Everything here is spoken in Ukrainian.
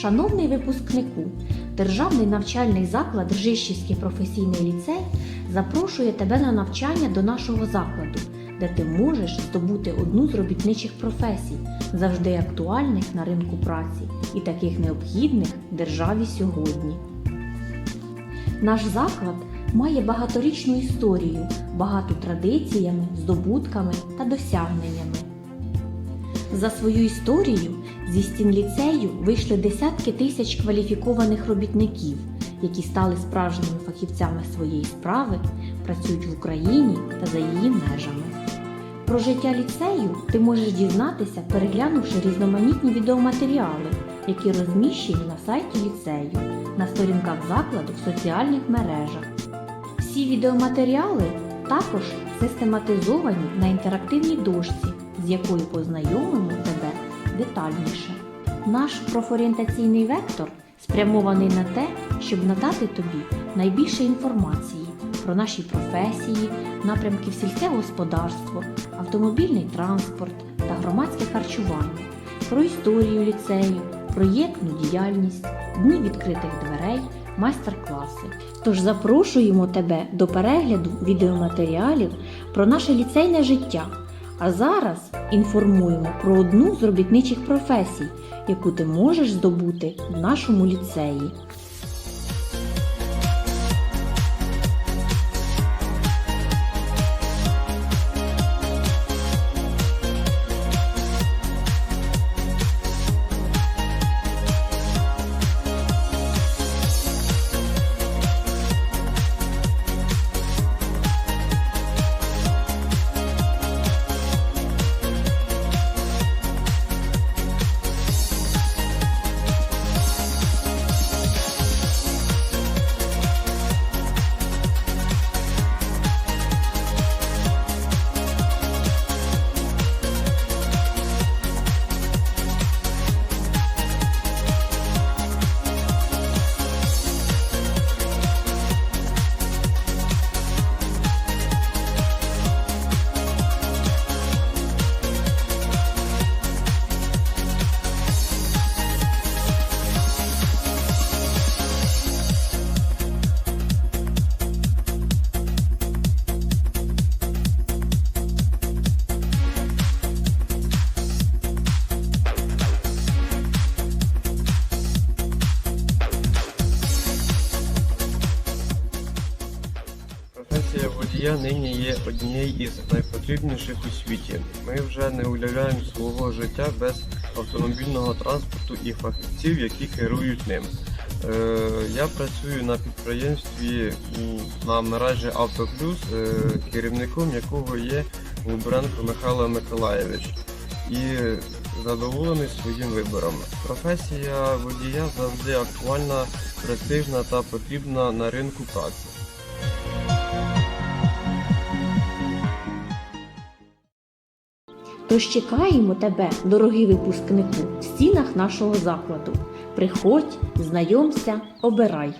Шановний випускнику, Державний навчальний заклад Ржищівський професійний ліцей запрошує тебе на навчання до нашого закладу, де ти можеш здобути одну з робітничих професій, завжди актуальних на ринку праці і таких необхідних державі сьогодні. Наш заклад має багаторічну історію, багату традиціями, здобутками та досягненнями. За свою історію зі стін ліцею вийшли десятки тисяч кваліфікованих робітників, які стали справжніми фахівцями своєї справи, працюють в Україні та за її межами. Про життя ліцею ти можеш дізнатися, переглянувши різноманітні відеоматеріали, які розміщені на сайті ліцею, на сторінках закладу в соціальних мережах. Всі відеоматеріали також систематизовані на інтерактивній дошці, з якою познайомимо детальніше. Наш профорієнтаційний вектор спрямований на те, щоб надати тобі найбільше інформації про наші професії, напрямки в сільське господарство, автомобільний транспорт та громадське харчування, про історію ліцею, проєктну діяльність, дні відкритих дверей, майстер-класи. Тож запрошуємо тебе до перегляду відеоматеріалів про наше ліцейне життя. А зараз інформуємо про одну з робітничих професій, яку ти можеш здобути в нашому ліцеї. Водія нині є однією із найпотрібніших у світі. Ми вже не уявляємо свого життя без автомобільного транспорту і фахівців, які керують ним. Е, Я працюю на підприємстві на мережі Автоплюс, е, керівником якого є Губренко Михайло Миколаєвич. І задоволений своїм вибором. Професія водія завжди актуальна, престижна та потрібна на ринку праці. Тож чекаємо тебе, дорогий випускнику, в стінах нашого закладу. Приходь, знайомся, обирай.